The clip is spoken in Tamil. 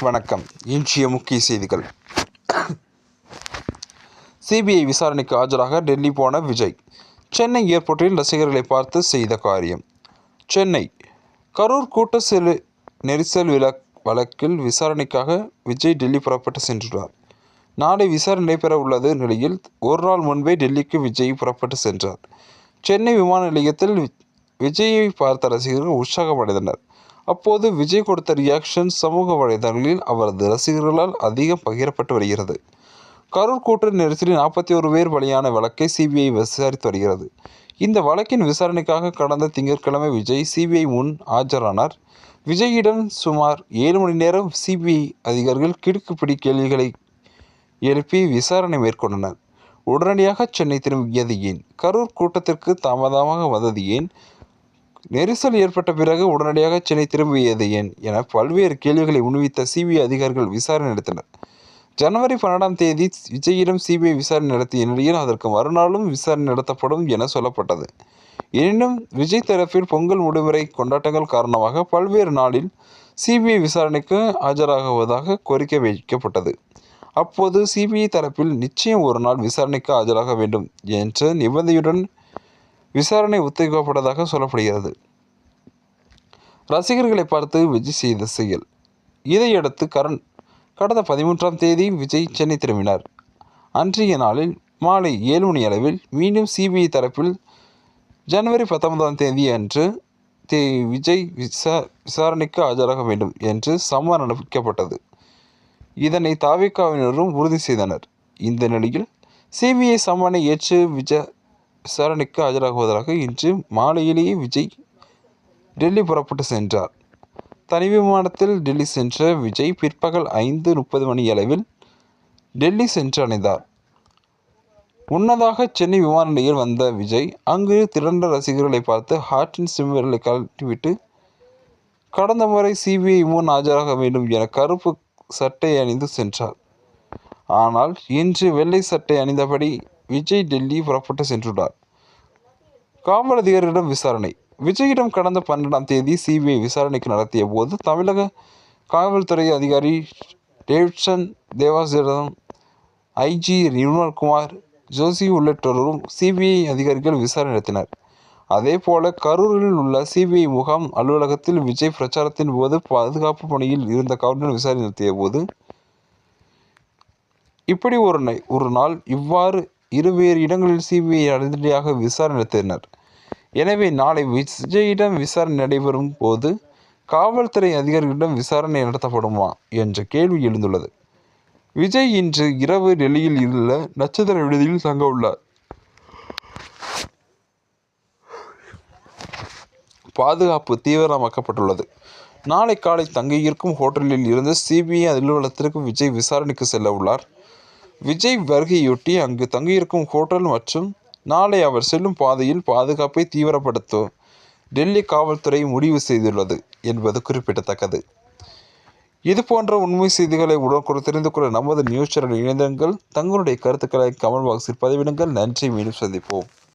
வணக்கம். இன்றைய முக்கிய செய்திகள். சிபிஐ விசாரணைக்கு ஆஜராக டெல்லி போன விஜய். சென்னை ஏர்போர்ட்டில் ரசிகர்களை பார்த்து செய்த காரியம். சென்னை. கரூர் கூட்ட செலு நெரிசல் விழ வழக்கில் விசாரணைக்காக விஜய் டெல்லி புறப்பட்டு சென்றுள்ளார். நாளை விசாரணை நடைபெற உள்ளது நிலையில் ஒரு நாள் முன்பே டெல்லிக்கு விஜய் புறப்பட்டு சென்றார். சென்னை விமான நிலையத்தில் வி- விஜயை பார்த்த ரசிகர்கள் உற்சாகமடைந்தனர். அப்போது விஜய் கொடுத்த ரியாக்ஷன் சமூக வலைதளங்களில் அவரது ரசிகர்களால் அதிகம் பகிரப்பட்டு வருகிறது. கரூர் கூட்ட நெரிசலில் நாற்பத்தி ஒரு பேர் பலியான வழக்கை சிபிஐ விசாரித்து வருகிறது. இந்த வழக்கின் விசாரணைக்காக கடந்த திங்கட்கிழமை விஜய் சிபிஐ முன் ஆஜரானார். விஜயிடம் சுமார் ஏழு மணி நேரம் சிபிஐ அதிகாரிகள் கிடுக்குப்பிடி கேள்விகளை எழுப்பி விசாரணை மேற்கொண்டனர். உடனடியாக சென்னை திரும்பியது ஏன்? கரூர் கூட்டத்திற்கு தாமதமாக வந்தது ஏன்? நெரிசல் ஏற்பட்ட பிறகு உடனடியாக சென்னை திரும்பியது ஏன் என பல்வேறு கேள்விகளை முன்வைத்த சிபிஐ அதிகாரிகள் விசாரணை நடத்தினர். ஜனவரி பன்னெண்டாம் தேதி விஜயிடம் சிபிஐ விசாரணை நடத்திய நிலையில் அதற்கு மறுநாளும் விசாரணை நடத்தப்படும் என சொல்லப்பட்டது. எனினும் விஜய் தரப்பில் பொங்கல் விடுமுறை கொண்டாட்டங்கள் காரணமாக பல்வேறு நாளில் சிபிஐ விசாரணைக்கு ஆஜராகுவதாக கோரிக்கை வைக்கப்பட்டது. அப்போது சிபிஐ தரப்பில் நிச்சயம் ஒரு நாள் விசாரணைக்கு ஆஜராக வேண்டும் என்ற நிபந்தனையுடன் விசாரணை ஒத்திவைக்கப்பட்டதாக சொல்லப்படுகிறது. ரசிகர்களை பார்த்து விஜய் செய்த செயல். இதையடுத்து கரண் கடந்த பதிமூன்றாம் தேதி விஜய் சென்னை திரும்பினார். அன்றைய நாளில் மாலை ஏழு மணி அளவில் மீண்டும் சிபிஐ தரப்பில் ஜனவரி பத்தொன்பதாம் தேதி அன்று தே விஜய் விசா விசாரணைக்கு ஆஜராக வேண்டும் என்று சம்மன் அனுப்பிக்கப்பட்டது. இதனை தாவிக்காவினரும் உறுதி செய்தனர். இந்த நிலையில் சிபிஐ சம்மனை ஏற்று விஜய் விசாரணைக்கு ஆஜராகுவதாக இன்று மாலையிலேயே விஜய் டெல்லி புறப்பட்டு சென்றார். தனி விமானத்தில் டெல்லி சென்ற விஜய் பிற்பகல் ஐந்து முப்பது மணி அளவில் டெல்லி சென்று அடைந்தார் முன்னதாக சென்னை விமான நிலையில் வந்த விஜய் அங்கு திரண்ட ரசிகர்களை பார்த்து ஹார்டின் சிம்மர்களை கழட்டிவிட்டு கடந்த முறை சிபிஐ முன் ஆஜராக வேண்டும் என கருப்பு சட்டை அணிந்து சென்றார். ஆனால் இன்று வெள்ளை சட்டை அணிந்தபடி விஜய் டெல்லி புறப்பட்டு சென்றுள்ளார். காவல் அதிகாரிகளிடம் விசாரணை. விஜயிடம் கடந்த பன்னெண்டாம் தேதி சிபிஐ விசாரணைக்கு நடத்திய போது தமிழக காவல்துறை அதிகாரி டேவிட்சன் தேவாசிடம் ஐஜி நிர்மல்குமார் ஜோஷி உள்ளிட்டோரும் சிபிஐ அதிகாரிகள் விசாரணை நடத்தினர். அதேபோல கரூரில் உள்ள சிபிஐ முகாம் அலுவலகத்தில் விஜய் பிரச்சாரத்தின் போது பாதுகாப்பு பணியில் இருந்த காவலர் விசாரணை நடத்திய போது இப்படி ஒரு நை- ஒரு நாள் இவ்வாறு இருவேறு இடங்களில் சிபிஐ அதிரடியாக விசாரணை நடத்தினர். எனவே நாளை விஜயிடம் விசாரணை நடைபெறும் போது காவல்துறை அதிகாரிகளிடம் விசாரணை நடத்தப்படுமா என்ற கேள்வி எழுந்துள்ளது. விஜய் இன்று இரவு டெல்லியில் உள்ள நட்சத்திர விடுதியில் தங்க உள்ளார். பாதுகாப்பு தீவிரமாக்கப்பட்டுள்ளது. நாளை காலை தங்கியிருக்கும் ஹோட்டலில் இருந்து சிபிஐ அலுவலகத்திற்கு விஜய் விசாரணைக்கு செல்ல உள்ளார். விஜய் வருகையொட்டி அங்கு தங்கியிருக்கும் ஹோட்டல் மற்றும் நாளை அவர் செல்லும் பாதையில் பாதுகாப்பை தீவிரப்படுத்த டெல்லி காவல்துறை முடிவு செய்துள்ளது என்பது குறிப்பிடத்தக்கது. இது போன்ற உண்மை செய்திகளை உடனுக்குடன் தெரிந்து கொள்ள நமது நியூஸ் சேனல் இணைந்தங்கள் தங்களுடைய கருத்துக்களை கமெண்ட் பாக்ஸில் பதிவிடுங்கள். நன்றி. மீண்டும் சந்திப்போம்.